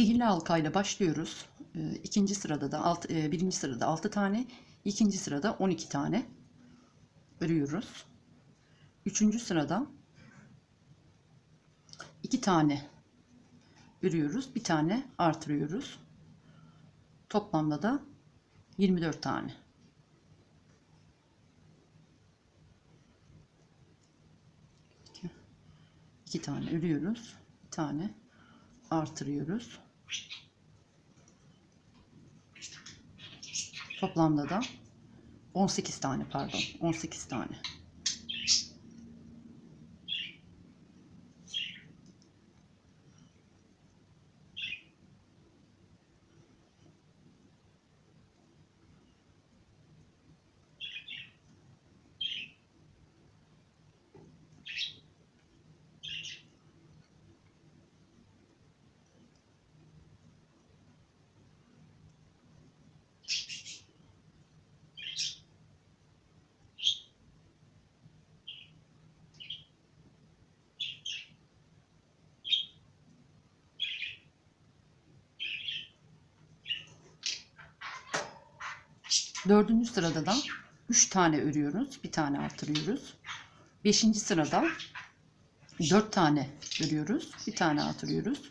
Sihirli halkayla başlıyoruz. Ee, İkinci sırada da alt, e, birinci sırada 6 tane, ikinci sırada 12 tane örüyoruz. Üçüncü sırada 2 tane örüyoruz, bir tane artırıyoruz. Toplamda da 24 tane. İki tane örüyoruz, bir tane artırıyoruz. Toplamda da 18 tane pardon 18 tane. Dördüncü sırada da 3 tane örüyoruz. Bir tane artırıyoruz. Beşinci sırada 4 tane örüyoruz. Bir tane artırıyoruz.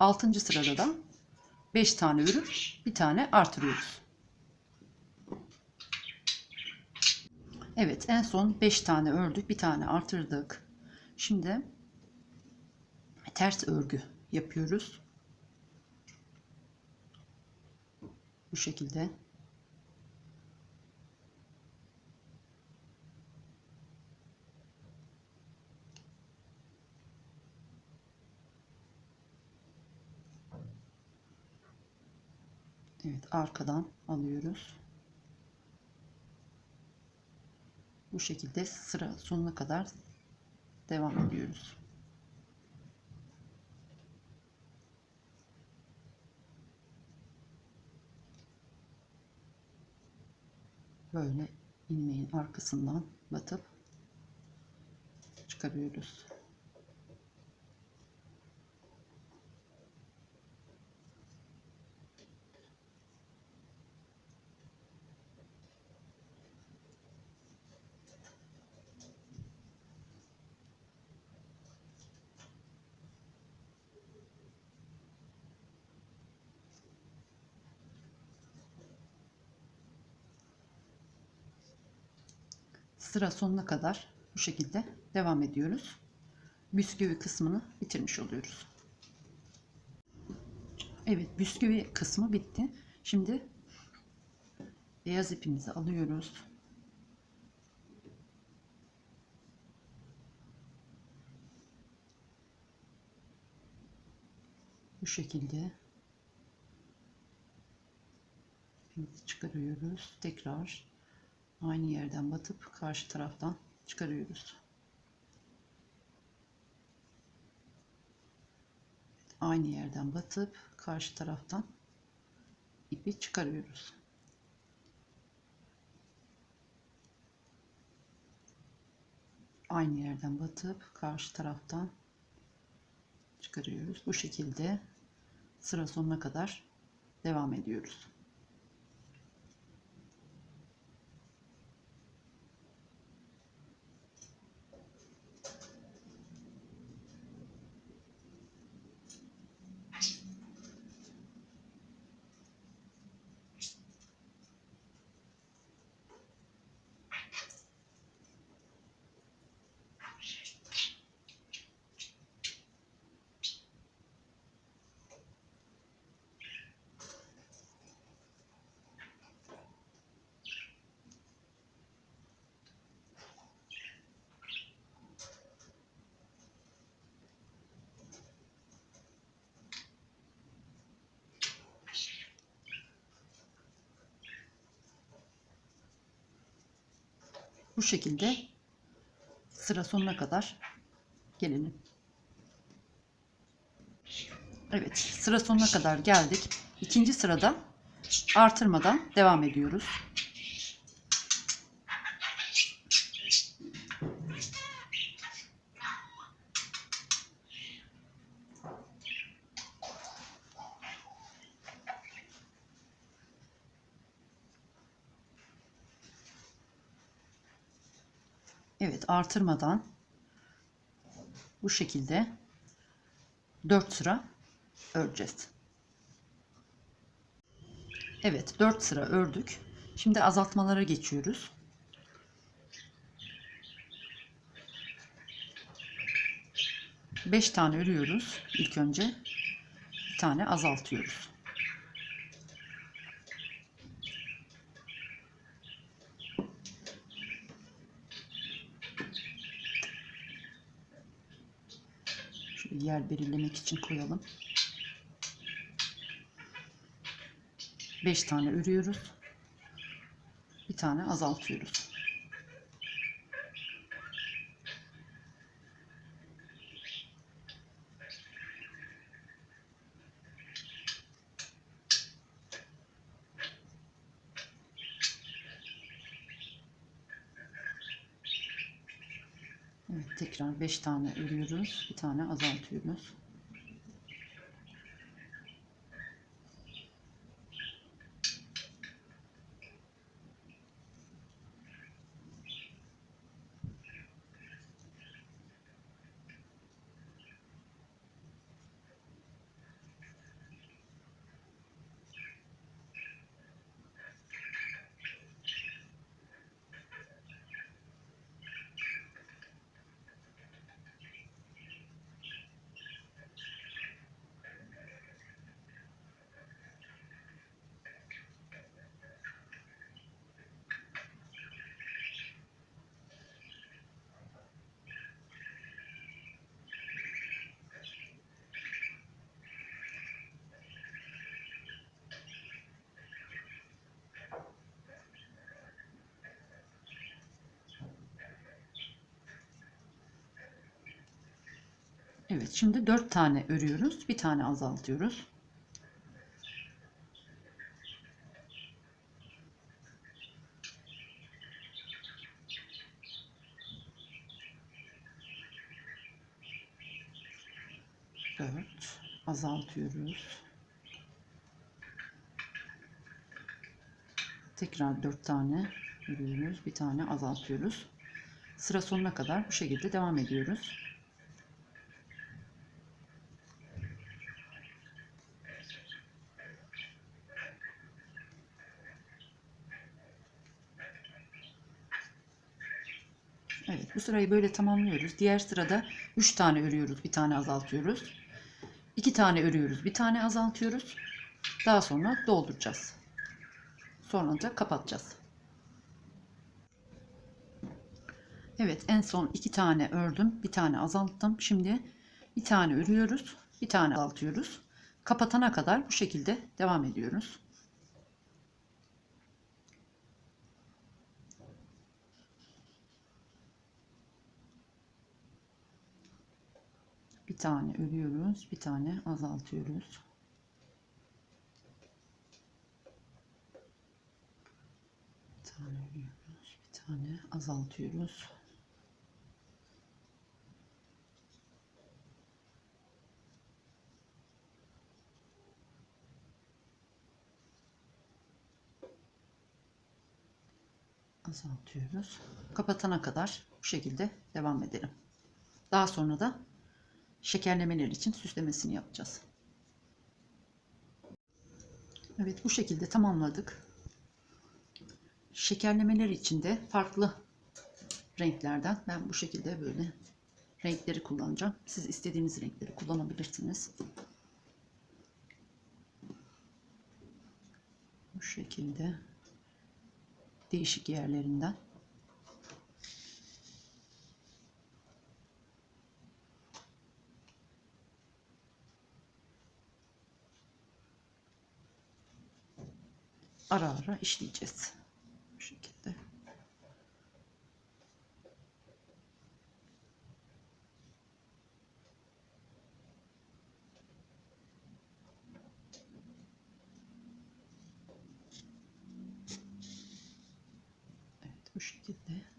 Altıncı sırada da 5 tane örüp bir tane artırıyoruz. Evet en son 5 tane ördük. Bir tane artırdık. Şimdi ters örgü yapıyoruz. Bu şekilde. Evet arkadan alıyoruz. Bu şekilde sıra sonuna kadar devam ediyoruz. Böyle ilmeğin arkasından batıp çıkarıyoruz. Sıra sonuna kadar bu şekilde devam ediyoruz. Bisküvi kısmını bitirmiş oluyoruz. Evet bisküvi kısmı bitti. Şimdi beyaz ipimizi alıyoruz. Bu şekilde ipimizi çıkarıyoruz. Tekrar aynı yerden batıp karşı taraftan çıkarıyoruz. Aynı yerden batıp karşı taraftan ipi çıkarıyoruz. Aynı yerden batıp karşı taraftan çıkarıyoruz. Bu şekilde sıra sonuna kadar devam ediyoruz. Bu şekilde sıra sonuna kadar gelelim. Evet sıra sonuna kadar geldik. İkinci sırada artırmadan devam ediyoruz. Evet artırmadan bu şekilde 4 sıra öreceğiz. Evet 4 sıra ördük. Şimdi azaltmalara geçiyoruz. Beş tane örüyoruz ilk önce. Bir tane azaltıyoruz. Yer belirlemek için koyalım. 5 tane örüyoruz. Bir tane azaltıyoruz. Evet, tekrar 5 tane örüyoruz. Bir tane azaltıyoruz. Evet, şimdi 4 tane örüyoruz. Bir tane azaltıyoruz. Dört azaltıyoruz. Tekrar dört tane örüyoruz. Bir tane azaltıyoruz. Sıra sonuna kadar bu şekilde devam ediyoruz. Evet bu sırayı böyle tamamlıyoruz. Diğer sırada 3 tane örüyoruz. Bir tane azaltıyoruz. 2 tane örüyoruz. Bir tane azaltıyoruz. Daha sonra dolduracağız. Sonra da kapatacağız. Evet en son 2 tane ördüm. Bir tane azalttım. Şimdi bir tane örüyoruz. Bir tane azaltıyoruz. Kapatana kadar bu şekilde devam ediyoruz. Tane örüyoruz, bir tane azaltıyoruz. Bir tane örüyoruz, bir tane azaltıyoruz. Azaltıyoruz. Kapatana kadar bu şekilde devam edelim. Daha sonra da şekerlemeler için süslemesini yapacağız. Evet bu şekilde tamamladık. Şekerlemeler için de farklı renklerden ben bu şekilde böyle renkleri kullanacağım. Siz istediğiniz renkleri kullanabilirsiniz. Bu şekilde değişik yerlerinden ara ara işleyeceğiz. Bu şekilde. Evet bu şekilde.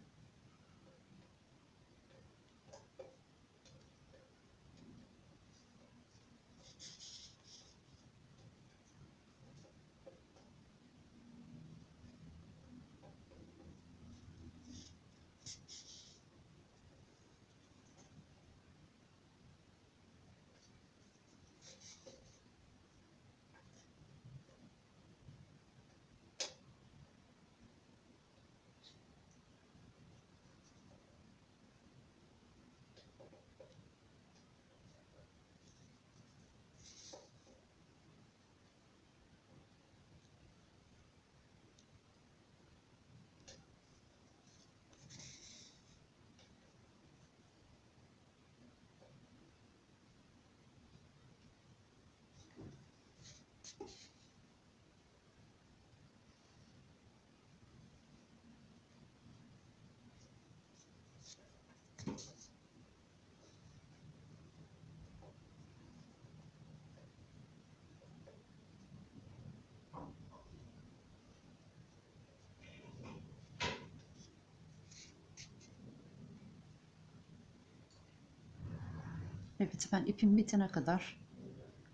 Evet ben ipim bitene kadar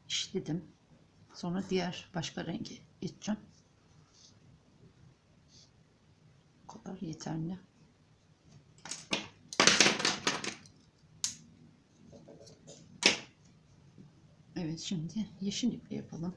işledim. Sonra diğer başka rengi geçeceğim. Bu kadar yeterli. Evet şimdi yeşil iple yapalım.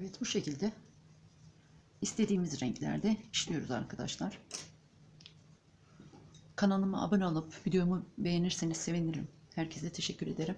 Evet bu şekilde istediğimiz renklerde işliyoruz arkadaşlar. Kanalıma abone olup videomu beğenirseniz sevinirim. Herkese teşekkür ederim.